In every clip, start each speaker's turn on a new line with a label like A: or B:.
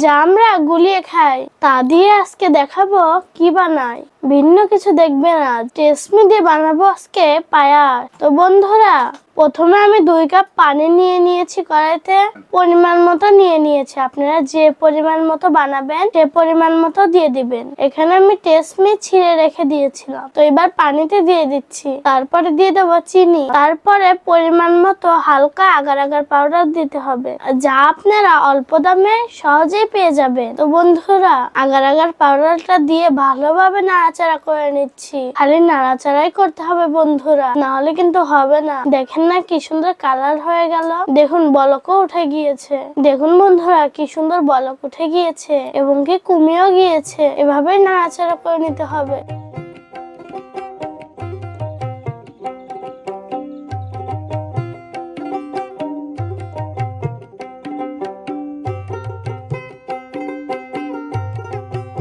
A: যা আমরা গুলিয়ে খাই তা দিয়ে আজকে দেখাবো কি বানাই ভিন্ন কিছু দেখবে না। টেসমি দিয়ে বানাবো আজকে পায়াস। তো বন্ধুরা, প্রথমে আমি দুই কাপ পানি নিয়ে নিয়েছি কড়াইতে। পরিমাণ মতো নিয়ে নিয়েছি। আপনারা যে পরিমাণ মতো বানাবেন, সে পরিমাণ মতো দিয়ে দিবেন। এখানে আমি টেসমি ছিঁড়ে রেখে দিয়েছিলাম। তো এবার পানিতে দিয়ে দিচ্ছি। তারপরে দিয়ে দেবো চিনি। তারপরে পরিমাণ মতো হালকা আগার আগার পাউডার দিতে হবে। যা আপনারা অল্প দামে সহজেই পেয়ে যাবেন। তো বন্ধুরা, আগার আগার পাউডারটা দিয়ে ভালোভাবে নাড়াচাড়া করে নিচ্ছি। খালি নাড়াচাড়াই করতে হবে বন্ধুরা না হলে কিন্তু হবে না। দেখেন না কি সুন্দর কালার হয়ে গেল। দেখুন, বলকও উঠে গিয়েছে। দেখুন বন্ধুরা, কি সুন্দর বলক উঠে গিয়েছে এবং কি কমিয়েও গিয়েছে। এভাবে নাড়াচাড়া করে নিতে হবে।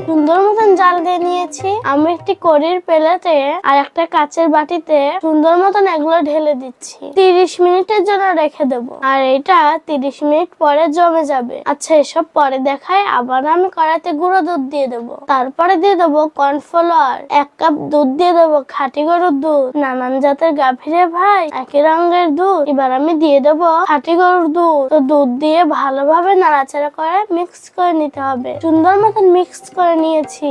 A: সুন্দর মতন জাল দিয়ে নিয়েছি। আমি একটি কড়ির প্লেটে আর একটা কাচের বাটিতে সুন্দর মতন এগুলো ঢেলে দিচ্ছি। তিরিশ মিনিটের জন্য রেখে দেব। আর এটা তিরিশ মিনিট পরে জমে যাবে। আচ্ছা এসব পরে দেখায় আবার আমি কড়াইতে গুঁড়ো দুধ দিয়ে দেবো। তারপরে দিয়ে দেবো কর্নফ্লাওয়ার। এক কাপ দুধ দিয়ে দেবো খাঁটি গরুর দুধ। নানান জাতের গাভীরে ভাই, একই রঙের দুধ। এবার আমি দিয়ে দেবো খাঁটি গরুর দুধ। তো দুধ দিয়ে ভালোভাবে নাড়াচাড়া করে মিক্স করে নিতে হবে। সুন্দর মতন মিক্স করে নিয়েছি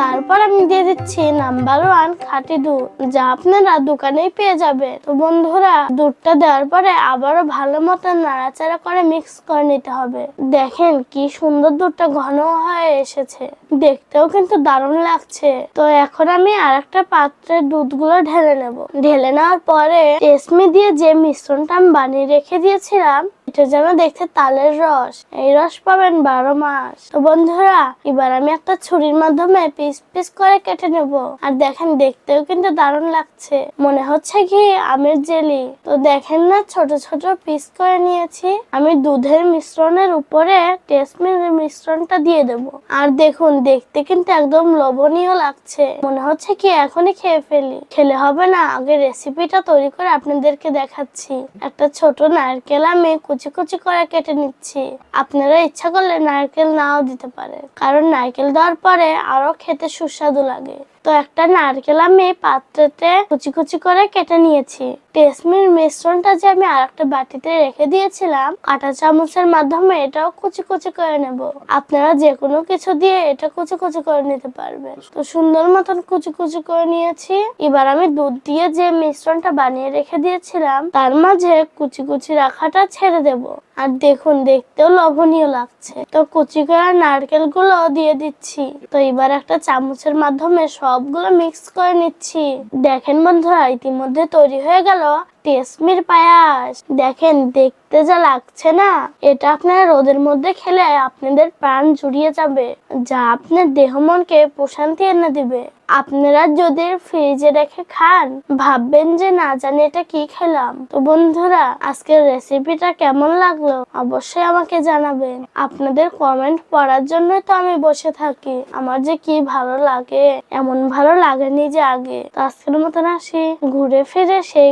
A: তারপর আমি দিয়ে দিচ্ছি নাম্বার ওয়ান খাঁটি দুধ, যা আপনারা দোকানেই পেয়ে যাবে তো বন্ধুরা, দুধটা দেওয়ার পরে আবারও ভালো মতো নাড়াচাড়া করে মিক্স করে নিতে হবে। দেখেন কি সুন্দর দুধটা ঘন হয়ে এসেছে। দেখতেও কিন্তু দারুণ লাগছে। তো এখন আমি আর একটা পাত্রে দুধগুলো ঢেলে নেব। ঢেলে নেওয়ার পরে রেশমি দিয়ে যে মিশ্রণটা আমি বানিয়ে রেখে দিয়েছিলাম এটা যেন দেখতে তালের রস। এই রস পাবেন বারো মাস। তো বন্ধুরা, এবার আমি একটা ছুরির মাধ্যমে পিস পিস করে কেটে নেব। আর দেখেন, দেখতেও কিন্তু দারুণ লাগছে। মনে হচ্ছে কি আমের জেলি। তো দেখেন না, ছোট ছোট পিস করে নিয়েছি। আমি দুধের মিশ্রণের উপরে টেসমির মিশ্রণটা দিয়ে দেব। আর দেখুন, দেখতে কিন্তু একদম লবণীয় লাগছে। মনে হচ্ছে কি এখনই খেয়ে ফেলি। খেলে হবে না, আগে রেসিপিটা তৈরি করে আপনাদেরকে দেখাচ্ছি। একটা ছোট নারকেল আমি কুচি কুচি করে কেটে নিচ্ছি। আপনারা ইচ্ছা করলে নারকেল নাও দিতে পারে। কারণ নারকেল দেওয়ার পরে আরও খেতে সুস্বাদু লাগে। তো একটা নারকেল আমি পাত্রতে কুচি কুচি করে কেটে নিয়েছি। টেসমির মিশ্রণটা যে আমি আর একটা বাটিতে রেখে দিয়েছিলাম কাঁটা চামচের মাধ্যমে এটাও কুচি কুচি করে নেব। আপনারা যে কোনো কিছু দিয়ে এটা কুচি কুচি করে নিতে পারবেন। তো সুন্দর মতন কুচি কুচি করে নিয়েছি। এবার আমি দুধ দিয়ে যে মিশ্রণটা বানিয়ে রেখে দিয়েছিলাম, তার মাঝে কুচি কুচি রাখাটা ছেড়ে দেব। আর দেখুন, দেখতেও লোভনীয় লাগছে। তো কুচি করা নারকেলগুলো দিয়ে দিচ্ছি। তো এবার একটা চামচের মাধ্যমে সবগুলো মিক্স করে নিচ্ছি। দেখেন বন্ধুরা, ইতিমধ্যে তৈরি হয়ে গেল টেসমির পায়াস। দেখেন, দেখতে যা লাগছে না। এটা আপনারা রোদের মধ্যে খেলে আপনাদের প্রাণ জুড়িয়ে যাবে। যা আপনার দেহ মনকে প্রশান্তি এনে দিবে। আপনারা যদি ফ্রিজে রেখে খান, ভাববেন যে না জানি এটা কি খেলাম। তো বন্ধুরা, আজকের রেসিপিটা কেমন লাগল অবশ্যই আমাকে জানাবেন। আপনাদের কমেন্ট পড়ার জন্য তো আমি বসে থাকি। আমার যে কি ভালো লাগে, এমন ভালো লাগেনি যে আগে। তো আজকের মতন আসি। ঘুরে ফিরে সেই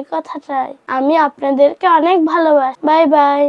A: কথাটাই আমি আপনাদেরকে অনেক ভালোবাসি। Bye bye.